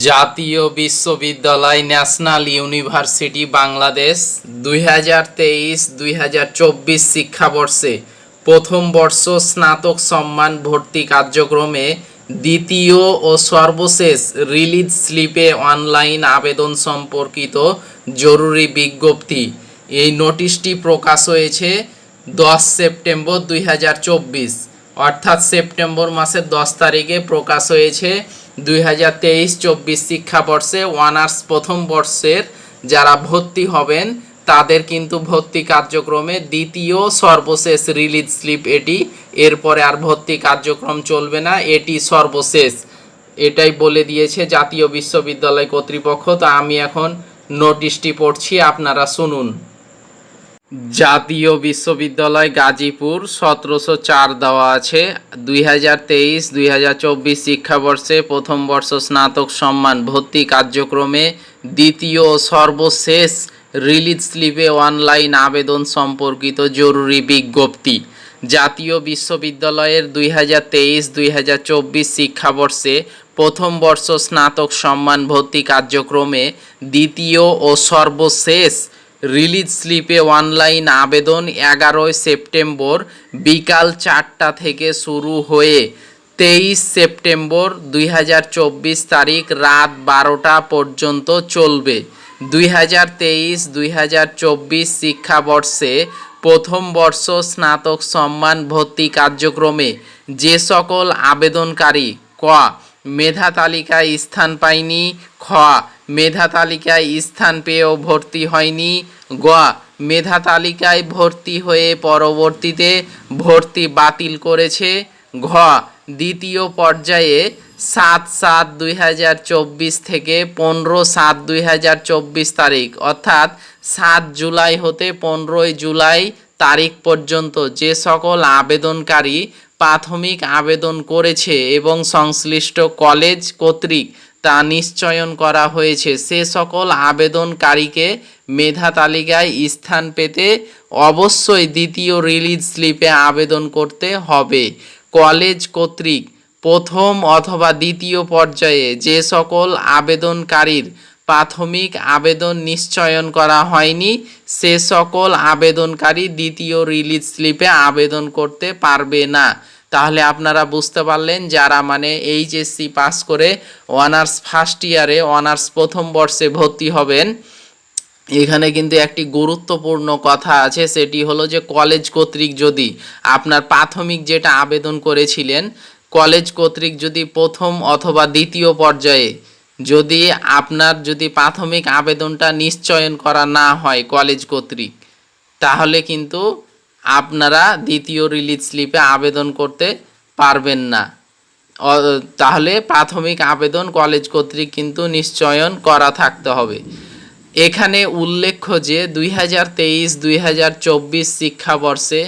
জাতীয় বিশ্ববিদ্যালয় national university Bangladesh দুই হাজার তেইশ দুই হাজার চব্বিশ শিক্ষাবর্ষে প্রথম বর্ষ স্নাতক সম্মান ভর্তি কার্যক্রমে দ্বিতীয় ও সর্বশেষ রিলিজ স্লিপে অনলাইন আবেদন সম্পর্কিত জরুরি বিজ্ঞপ্তি। এই নোটিশটি প্রকাশ হয়েছে দশ সেপ্টেম্বর দুই হাজার চব্বিশ, অর্থাৎ সেপ্টেম্বর মাসের দশ তারিখে প্রকাশ হয়েছে দুই হাজার তেইশ চব্বিশ শিক্ষাবর্ষে অনার্স প্রথম বর্ষের যারা ভর্তি হবেন, তাদের কিন্তু ভর্তি কার্যক্রমে দ্বিতীয় সর্বশেষ রিলিজ স্লিপ এটি। এরপরে আর ভর্তি কার্যক্রম চলবে না, এটি সর্বশেষ। এটাই বলে দিয়েছে জাতীয় বিশ্ববিদ্যালয় কর্তৃপক্ষ। তা আমি এখন নোটিশটি পড়ছি, আপনারা শুনুন। জাতীয় বিশ্ববিদ্যালয় গাজীপুর সতেরোশো চার দেওয়া আছে। দুই হাজার তেইশ, দুই হাজার চব্বিশ শিক্ষাবর্ষে প্রথম বর্ষ স্নাতক সম্মান ভর্তি কার্যক্রমে দ্বিতীয় ও সর্বশেষ রিলিজ স্লিপে অনলাইন আবেদন সম্পর্কিত জরুরি বিজ্ঞপ্তি। জাতীয় বিশ্ববিদ্যালয়ের দুই হাজার তেইশ, দুই হাজার চব্বিশ শিক্ষাবর্ষে প্রথম বর্ষ স্নাতক সম্মান ভর্তি কার্যক্রমে দ্বিতীয় ও সর্বশেষ রিলিজ স্লিপে অনলাইন আবেদন এগারোই সেপ্টেম্বর বিকাল চারটা থেকে শুরু হয়ে তেইশ সেপ্টেম্বর দুই হাজার চব্বিশ তারিখ রাত বারোটা পর্যন্ত চলবে। দুই হাজার তেইশ, দুই হাজার চব্বিশ শিক্ষাবর্ষে প্রথম বর্ষ স্নাতক সম্মান ভর্তি কার্যক্রমে যে সকল আবেদনকারী ক, মেধা তালিকায় স্থান পায়নি, খ মেধা তালিকায় স্থান পেয়েও ভর্তি হয়নি। গ মেধা তালিকায় ভর্তি হয়ে পরবর্তীতে ভর্তি বাতিল করেছে ঘ দ্বিতীয় পর্যায়ে সাত সাত দুই হাজার চব্বিশ থেকে পনেরো সাত দুই হাজার চব্বিশ তারিখ, অর্থাৎ সাত জুলাই হতে পনেরোই জুলাই তারিখ পর্যন্ত যে সকল আবেদনকারী প্রাথমিক আবেদন করেছে এবং সংশ্লিষ্ট কলেজ কর্তৃক তা নিশ্চয়ন করা হয়েছে। সে সকল আবেদনকারীকে মেধা তালিকায় স্থান পেতে অবশ্যই দ্বিতীয় রিলিজ স্লিপে আবেদন করতে হবে। কলেজ কর্তৃক প্রথম অথবা দ্বিতীয় পর্যায়ে যে সকল আবেদনকারীর প্রাথমিক আবেদন নিশ্চয়ন করা হয়নি, সে সকল আবেদনকারী দ্বিতীয় রিলিজ স্লিপে আবেদন করতে পারবে না। তাহলে আপনারা বুঝতে পারলেন যারা মানে এইচএসসি পাস করে অনার্স ফার্স্ট ইয়ারে অনার্স প্রথম বর্ষে ভর্তি হবেন, এখানে কিন্তু একটি গুরুত্বপূর্ণ কথা আছে, সেটি হলো যে কলেজ কর্তৃক যদি আপনার প্রাথমিক যেটা আবেদন করেছিলেন, কলেজ কর্তৃক যদি প্রথম অথবা দ্বিতীয় পর্যায়ে যদি আপনার যদি প্রাথমিক আবেদনটা নিশ্চয়ন করা না হয় কলেজ কর্তৃক, তাহলে কিন্তু আপনারা দ্বিতীয় রিলিজ স্লিপে আবেদন করতে পারবেন না। তাহলে প্রাথমিক আবেদন কলেজ কর্তৃক কিন্তু নিশ্চয়ন করা থাকতে হবে। এখানে উল্লেখ্য যে দুই হাজার তেইশ, দুই হাজার চব্বিশ শিক্ষাবর্ষে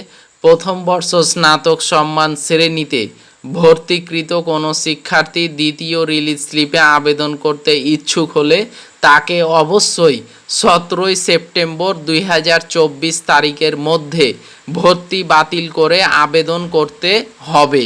প্রথম বর্ষ স্নাতক সম্মান শ্রেণীতে ভর্তিকৃত কোনো শিক্ষার্থী দ্বিতীয় রিলিজ স্লিপে আবেদন করতে ইচ্ছুক হলে তাকে অবশ্যই সতেরোই সেপ্টেম্বর দুই হাজার চব্বিশ তারিখের মধ্যে ভর্তি বাতিল করে আবেদন করতে হবে।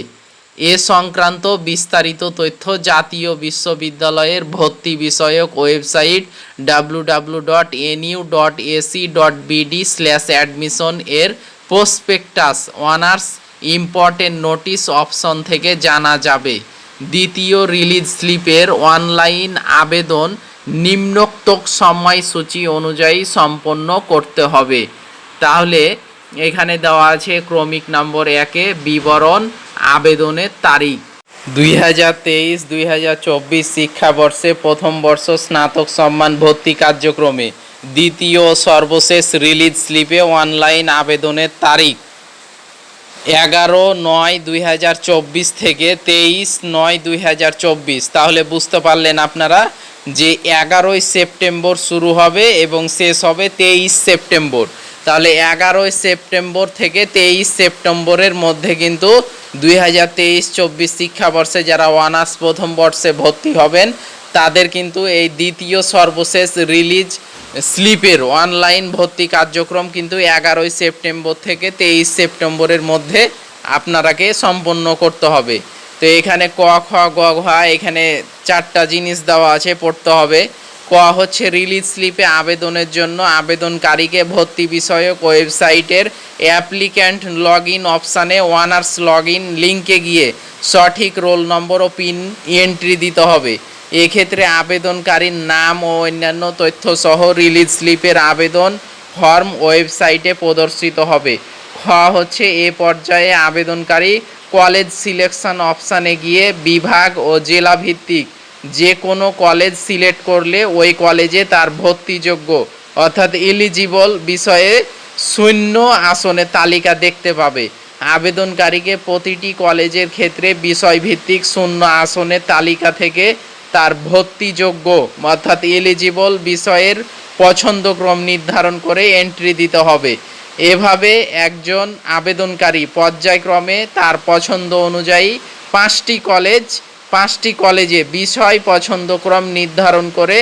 এ সংক্রান্ত বিস্তারিত তথ্য জাতীয় বিশ্ববিদ্যালয়ের ভর্তি বিষয়ক website W W dot NU dot AC dot BD slash admission এর prospectus honours important notice option থেকে জানা যাবে। দ্বিতীয় রিলিজ স্লিপের অনলাইন আবেদন নিম্নোক্ত সময়সূচি অনুযায়ী সম্পন্ন করতে হবে। তাহলে এখানে দেওয়া আছে ক্রমিক নম্বর একে, বিবরণ, আবেদনের তারিখ। দুই হাজার তেইশ, দুই হাজার চব্বিশ শিক্ষাবর্ষে প্রথম বর্ষ স্নাতক সম্মান ভর্তি কার্যক্রমে দ্বিতীয় সর্বশেষ রিলিজ স্লিপে অনলাইন আবেদনের তারিখ। এগারো নয় দুই হাজার চব্বিশ থেকে তেইশ নয় দুই হাজার চব্বিশ। তাহলে বুঝতে পারলেন আপনারা যে এগারোই সেপ্টেম্বর শুরু হবে এবং শেষ হবে তেইশ সেপ্টেম্বর। তাহলে এগারোই সেপ্টেম্বর থেকে তেইশ সেপ্টেম্বরের মধ্যে কিন্তু দুই হাজার তেইশ চব্বিশ শিক্ষাবর্ষে যারা অনার্স প্রথম বর্ষে ভর্তি হবেন, তাদের কিন্তু এই দ্বিতীয় সর্বশেষ রিলিজ স্লিপের অনলাইন ভর্তি কার্যক্রম কিন্তু এগারোই সেপ্টেম্বর থেকে তেইশ সেপ্টেম্বরের মধ্যে আপনারাকে সম্পন্ন করতে হবে। তো এখানে ক, খ, গ, ঘ, এখানে চারটা জিনিস দেওয়া আছে, পড়তে হবে। ক হচ্ছে রিলিজ স্লিপে আবেদনের জন্য আবেদনকারীকে ভর্তি বিষয়ক ওয়েবসাইটের অ্যাপ্লিক্যান্ট লগ ইন অপশানে ওয়ানার্স লগ ইন লিঙ্কে গিয়ে সঠিক রোল নম্বর ও পিন এন্ট্রি দিতে হবে। এক্ষেত্রে আবেদনকারীর নাম ও অন্যান্য তথ্য সহ রিলিজ স্লিপের আবেদন ফর্ম ওয়েবসাইটে প্রদর্শিত হবে। খ হচ্ছে, এ পর্যায়ে আবেদনকারী কলেজ সিলেকশন অপশানে গিয়ে বিভাগ ও জেলা ভিত্তিক যে কোনো কলেজ সিলেক্ট করলে ওই কলেজে তার ভর্তিযোগ্য, অর্থাৎ এলিজিবল বিষয়ে শূন্য আসনের তালিকা দেখতে পাবে। আবেদনকারীকে প্রতিটি কলেজের ক্ষেত্রে বিষয়ভিত্তিক শূন্য আসনের তালিকা থেকে তার ভর্তিযোগ্য অর্থাৎ এলিজিবল বিষয়ের পছন্দক্রম নির্ধারণ করে এন্ট্রি দিতে হবে। এভাবে একজন আবেদনকারী পর্যায়ক্রমে তার পছন্দ অনুযায়ী পাঁচটি কলেজ পাঁচটি কলেজে বিষয় পছন্দক্রম নির্ধারণ করে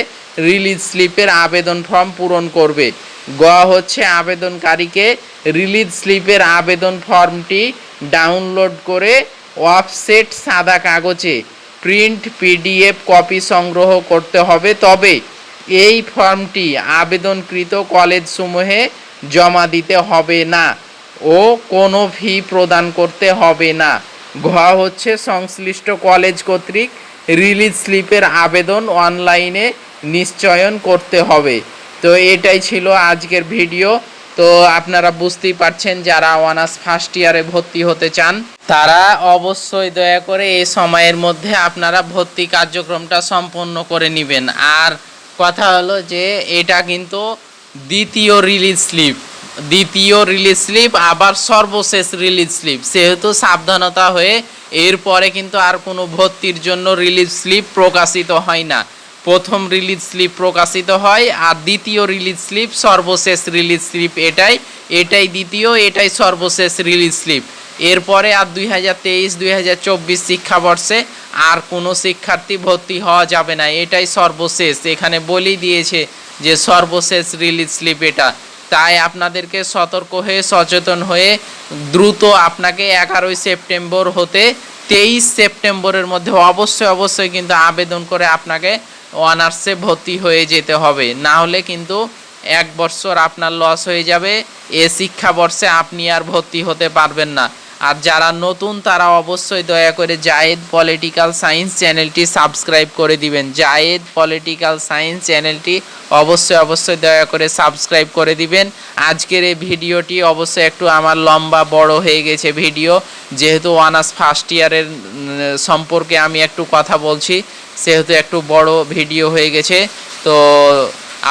রিলিজ স্লিপের আবেদন ফর্ম পূরণ করবে। গ হচ্ছে আবেদনকারীকে রিলিজ স্লিপের আবেদন ফর্মটি ডাউনলোড করে অফসেট সাদা কাগজে প্রিন্ট পিডিএফ কপি সংগ্রহ করতে হবে। তবে এই ফর্মটি আবেদনকৃত কলেজসমূহে জমা দিতে হবে না ও কোনো ফি প্রদান করতে হবে না। ঘ হচ্ছে সংশ্লিষ্ট কলেজ কর্তৃক রিলিজ স্লিপের আবেদন অনলাইনে নিশ্চয়ন করতে হবে। তো এটাই ছিল আজকের ভিডিও। তো আপনারা বুঝতেই পারছেন যারা অনার্স ফার্স্ট ইয়ারে ভর্তি হতে চান, তারা অবশ্যই দয়া করে এই সময়ের মধ্যে আপনারা ভর্তি কার্যক্রমটা সম্পন্ন করে নেবেন। আর কথা হলো যে, এটা কিন্তু দ্বিতীয় রিলিজ স্লিপ দ্বিতীয় রিলিজ স্লিপ আবার সর্বশেষ রিলিজ স্লিপ সেহেতু সাবধানতা হয়ে এরপরে কিন্তু আর কোনো ভর্তির জন্য রিলিজ স্লিপ প্রকাশিত হয় না। প্রথম রিলিজ স্লিপ প্রকাশিত হয় আর দ্বিতীয় রিলিজ স্লিপ সর্বশেষ রিলিজ স্লিপ এটাই এটাই দ্বিতীয়, এটাই সর্বশেষ রিলিজ স্লিপ এরপরে আর দুই হাজার তেইশ, দুই হাজার চব্বিশ শিক্ষাবর্ষে আর কোনো শিক্ষার্থী ভর্তি হওয়া যাবে না, এটাই সর্বশেষ। এখানে বলেই দিয়েছে যে সর্বশেষ রিলিজ স্লিপ এটা। তাই আপনাদেরকে সতর্ক হয়ে, সচেতন হয়ে দ্রুত আপনাকে এগারোই সেপ্টেম্বর হতে তেইশ সেপ্টেম্বরের মধ্যে অবশ্যই অবশ্যই কিন্তু আবেদন করে আপনাকে অনার্সে ভর্তি হয়ে যেতে হবে। না হলে কিন্তু এক বছর আপনার লস হয়ে যাবে। এ শিক্ষাবর্ষে আপনি আর ভর্তি হতে পারবেন না। আর যারা নতুন, তারা অবশ্যই দয়া করে জায়েদ পলিটিক্যাল সায়েন্স চ্যানেলটি সাবস্ক্রাইব করে দিবেন। জায়েদ পলিটিক্যাল সায়েন্স চ্যানেলটি অবশ্যই অবশ্যই দয়া করে সাবস্ক্রাইব করে দিবেন। আজকের এই ভিডিওটি অবশ্যই একটু আমার লম্বা, বড় হয়ে গেছে ভিডিও। যেহেতু অনার্স ফার্স্ট ইয়ারের সম্পর্কে আমি একটু কথা বলছি, সেহেতু একটু বড় ভিডিও হয়ে গেছে। তো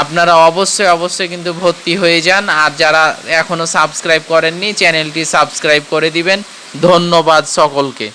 আপনারা অবশ্যই অবশ্যই কিন্তু ভর্তি হয়ে যান। আর যারা এখনও সাবস্ক্রাইব করেননি, চ্যানেলটি সাবস্ক্রাইব করে দিবেন। ধন্যবাদ সকলকে।